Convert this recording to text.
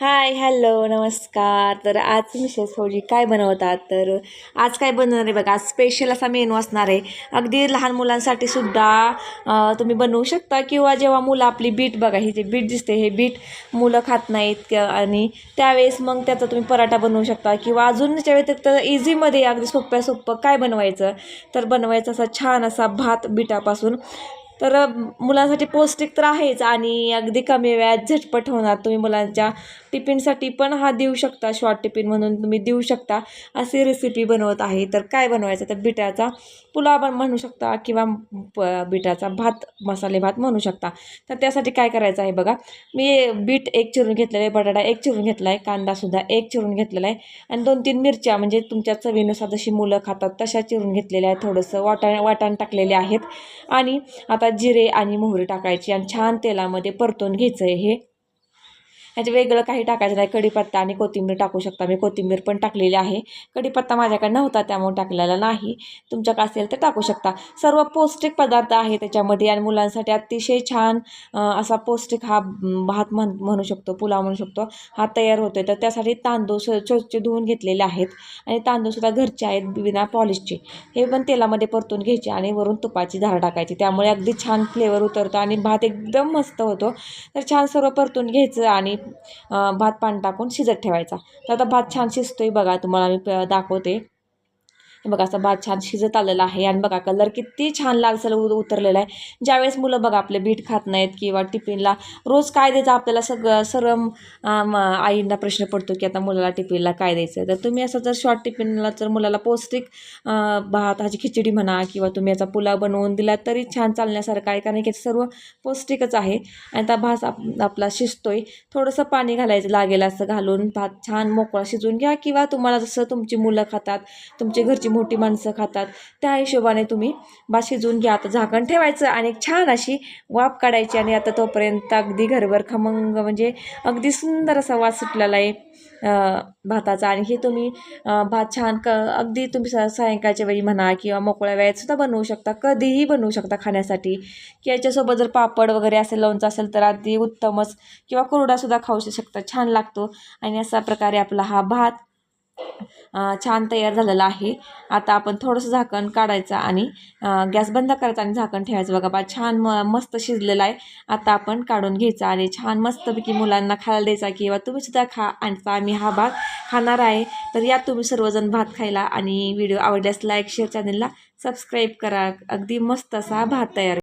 Hi hello नमस्कार. तर आज मिसेस फौजी काय बनवतात? तर आज काय बनवणार आहे बघा? आज स्पेशल असा मेनू असणार आहे. अगदी लहान मुलांसाठी सुद्धा तुम्ही बनवू शकता. किंवा जेव्हा मुलं आपली बीट बघा ही जे बीट दिसते हे बीट मुलं खात नाहीत आणि त्यावेळेस मग त्याचा तुम्ही पराठा बनवू शकता. किंवा अजून व्यतिरिक्त इझीमध्ये अगदी सोप्या सोपं काय बनवायचं? तर बनवायचं असा छान असा भात बिटापासून. तर मुलांसाठी पौष्टिक तर आहेच आणि अगदी कमी वेळात झटपट होणार. तुम्ही मुलांच्या टिफिनसाठी पण हा देऊ शकता शॉर्ट टिफिन म्हणून तुम्ही देऊ शकता अशी रेसिपी बनवत आहे. तर काय बनवायचं? तर बिटाचा पुलाव पण म्हणू शकता किंवा प बिटाचा भात मसाले भात म्हणू शकता. तर त्यासाठी काय करायचं आहे बघा मी बीट एक चिरून घेतलेलं आहे बटाटा एक चिरून घेतला आहे कांदासुद्धा एक चिरून घेतलेला आहे आणि दोन तीन मिरच्या म्हणजे तुमच्या चवीनुसार जशी मुलं खातात तशा चिरून घेतलेल्या आहेत थोडंसं वाटाण वाटाण टाकलेले आहेत. आणि आता जिरे आणि मोहरी टाकायची आणि छान तेलामध्ये परतून घ्यायचं आहे हे. ह्याचे वेगळं काही टाकायचं नाही. कढीपत्ता आणि कोथिंबीर टाकू शकता. मी कोथिंबीर पण टाकलेली आहे. कढीपत्ता माझ्याकडे नव्हता त्यामुळे टाकलेला नाही. तुमच्याकडे असेल तर टाकू शकता. सर्व पौष्टिक पदार्थ आहे त्याच्यामध्ये आणि मुलांसाठी अतिशय छान असा पौष्टिक हा भात म्हण म्हणू शकतो पुलाव म्हणू शकतो हा तयार होतो तर त्यासाठी तांदूळ स्वच्छ धुवून घेतलेले आहेत आणि तांदूळसुद्धा घरचे आहेत बिना पॉलिशचे. हे पण तेलामध्ये परतून घ्यायचे आणि वरून तुपाची धार टाकायची. त्यामुळे अगदी छान फ्लेवर उतरतो आणि भात एकदम मस्त होतो. तर छान सर्व परतून घ्यायचं आणि भात पाणी टाकून शिजत ठेवायचा. तर आता भात छान शिजतो आहे बघा तुम्हाला मी प- दाखवते. बघा असं भात छान शिजत आलेला आहे. आणि बघा कलर किती छान लालसर उ उतरलेला आहे. ज्यावेळेस मुलं बघा आपले बीट खात नाहीत किंवा टिफिनला रोज काय द्यायचं आपल्याला सगळं सर्व आईंना प्रश्न पडतो की आता मुलाला टिफिनला काय द्यायचं तर तुम्ही असं जर शॉर्ट टिफिनला जर मुलाला पौष्टिक भात भाताची खिचडी म्हणा किंवा तुम्ही याचा पुलाव बनवून दिला तरी छान चालण्यासारखं आहे. कारण की सर्व पौष्टिकच आहे. आणि आता भात आप आपला शिजतोय. थोडंसं पाणी घालायचं लागेल असं घालून भात छान मोकळा शिजवून घ्या किंवा तुम्हाला जसं तुमची मुलं खातात तुमची घरची मोठी माणसं खातात. त्या हिशोबाने तुम्ही भात शिजवून घ्या. आता झाकण ठेवायचं आणि एक छान अशी वाफ काढायची आणि आता तोपर्यंत अगदी घरभर खमंग म्हणजे अगदी सुंदर असा वास सुटलेला आहे भाताचा. आणि हे तुम्ही भात छान क अगदी तुम्ही स सायंकाळच्या वेळी म्हणा किंवा मोकळ्या वेळेतसुद्धा बनवू शकता. कधीही बनवू शकता खाण्यासाठी. की याच्यासोबत जर पापड वगैरे असेल लोणचं असेल तर अगदी उत्तमच किंवा कुरडासुद्धा खाऊ शकता. छान लागतो. आणि अशा प्रकारे आपला हा भात छान तयार झालेला आहे. आता आपण थोडंसं झाकण काढायचं आणि गॅस बंद करायचा आणि झाकण ठेवायचं. बघा बा छान म मस्त शिजलेला आहे. आता आपण काढून घ्यायचा आणि छान मस्तपैकी मुलांना खायला द्यायचा किंवा तुम्हीसुद्धा खा आणि आम्ही हा भात खाणार आहे. तर या तुम्ही सर्वजण भात खायला आणि व्हिडिओ आवडल्यास लाईक शेअर चॅनलला सबस्क्राईब करा. अगदी मस्त असा भात तयार